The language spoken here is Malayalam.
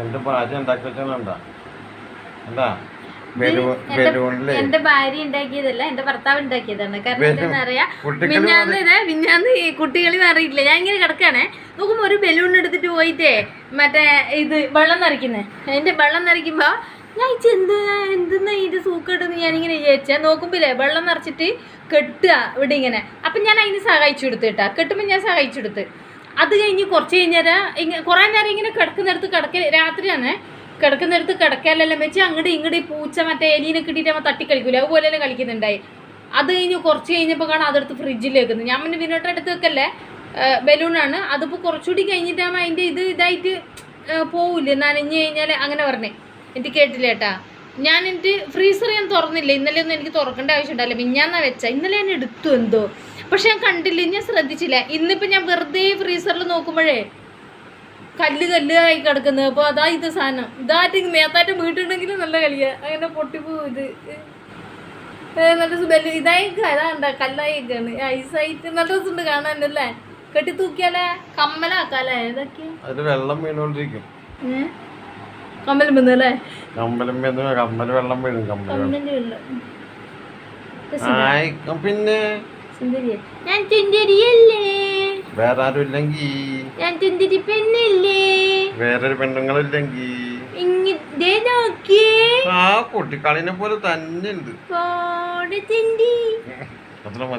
എന്റെ ഭാര്യ ഉണ്ടാക്കി എന്താ എന്റെ- ഭാര്യ ഉണ്ടാക്കിയതല്ല എന്റെ ഭർത്താവ് ഉണ്ടാക്കിയതാണ്. കാരണം ബലൂൺ. എന്താ പറയാ കുട്ടികൾ മിഞ്ഞാന്ന് ഇതേ മിഞ്ഞാന്ന് ഈ കുട്ടികളി അറിയില്ല. ഞാൻ ഇങ്ങനെ കിടക്കാണേ. നോക്കുമ്പോ ഒരു ബലൂൺ എടുത്തിട്ട് പോയിട്ടേ മറ്റേ ഇത് വെള്ളം നിറയ്ക്കുന്നേ. എന്റെ വെള്ളം നിറയ്ക്കുമ്പോ ഞാൻ ഇത് എന്ത് എന്തെന്നാ ഇത് സൂക്കെട്ടെന്ന് ഞാനിങ്ങനെ വിചാരിച്ചാ? നോക്കുമ്പില്ലേ വെള്ളം നിറച്ചിട്ട് കെട്ടുക ഇവിടെ ഇങ്ങനെ. അപ്പം ഞാൻ അതിന് സഹായിച്ചു കൊടുത്തു കേട്ടാ. കെട്ടുമ്പോൾ ഞാൻ സഹായിച്ചു കൊടുത്ത്. അത് കഴിഞ്ഞ് കുറച്ച് കഴിഞ്ഞേരം ഇങ്ങനെ കുറേ നേരം ഇങ്ങനെ കിടക്കുന്നിടത്ത് കിടക്ക രാത്രിയാണ്. കിടക്കുന്നിടത്ത് കിടക്കാലെല്ലാം വെച്ച് അങ്ങോട്ട് ഇങ്ങോട്ട് പൂച്ച മറ്റേ എലീനെ കിട്ടിയിട്ട് നമ്മൾ തട്ടി കളിക്കൂല അതുപോലെ തന്നെ കളിക്കുന്നുണ്ടായി. അത് കഴിഞ്ഞ് കുറച്ച് കഴിഞ്ഞപ്പോൾ കാണാം അതെടുത്ത് ഫ്രിഡ്ജിൽ വെക്കുന്നത് ഞാൻ പിന്നെ വിനോട്ട് എടുത്ത് വെക്കല്ലേ? ബലൂണാണ് അതിപ്പോൾ കുറച്ചുകൂടി കഴിഞ്ഞിട്ടാകുമ്പോൾ അതിന്റെ ഇത് ഇതായിട്ട് പോവില്ല നനഞ്ഞു കഴിഞ്ഞാൽ അങ്ങനെ പറഞ്ഞേ. എനിക്ക് കേട്ടില്ല കേട്ടാ. ഞാൻ എന്റെ ഫ്രീസർ ഞാൻ തുറന്നില്ല. ഇന്നലെ ഒന്നും എനിക്ക് തുറക്കേണ്ട ആവശ്യമുണ്ടല്ലോ മിഞ്ഞാന്നാ വെച്ചാൽ ഇന്നലെ ഞാൻ എടുത്തു എന്തോ. പക്ഷെ ഞാൻ കണ്ടില്ല ഞാൻ ശ്രദ്ധിച്ചില്ല. ഇന്നിപ്പോൾ ഞാൻ വെറുതെ ഫ്രീസറിൽ നോക്കുമ്പോഴേ കല്ല് കല്ല് ആയി കിടക്കുന്നത്. അപ്പോൾ അതാ ഇത് സാധനം. ഇതായിട്ട് നേത്തായിട്ട് വീട്ടുണ്ടെങ്കിൽ നല്ല കളിയാ. അങ്ങനെ പൊട്ടിപ്പോ ഇത്. നല്ല സ്മെല്ല് ഇതായി അതാണ്ട കല്ലായിക്കാണ് ഐസായിട്ട് നല്ല രസമുണ്ട് കാണാനല്ലേ? കെട്ടി തൂക്കിയാലേ? കമ്മലാക്കാലേ? ഇതൊക്കെ. വെള്ളം വീണോണ്ടിരിക്കും. കമ്മലും വന്നല്ലേ കമ്മലും വീണ്. കമ്മൽ വെള്ളം വീഴും പിന്നെ സുന്ദരിയെ. ഞാൻ ചുന്ദരിയല്ലേ? വേറെ ആരും ഇല്ലെങ്കി ഞാൻ ചുന്ദരി പെണ്ണല്ലേ? വേറൊരു പെണ്ണുങ്ങളില്ലെങ്കിൽ ഇങ്ങേ നോക്കിയേ. ആ കുട്ടിക്കാളിനെ പോലെ തന്നെ ഉണ്ട്. അത്ര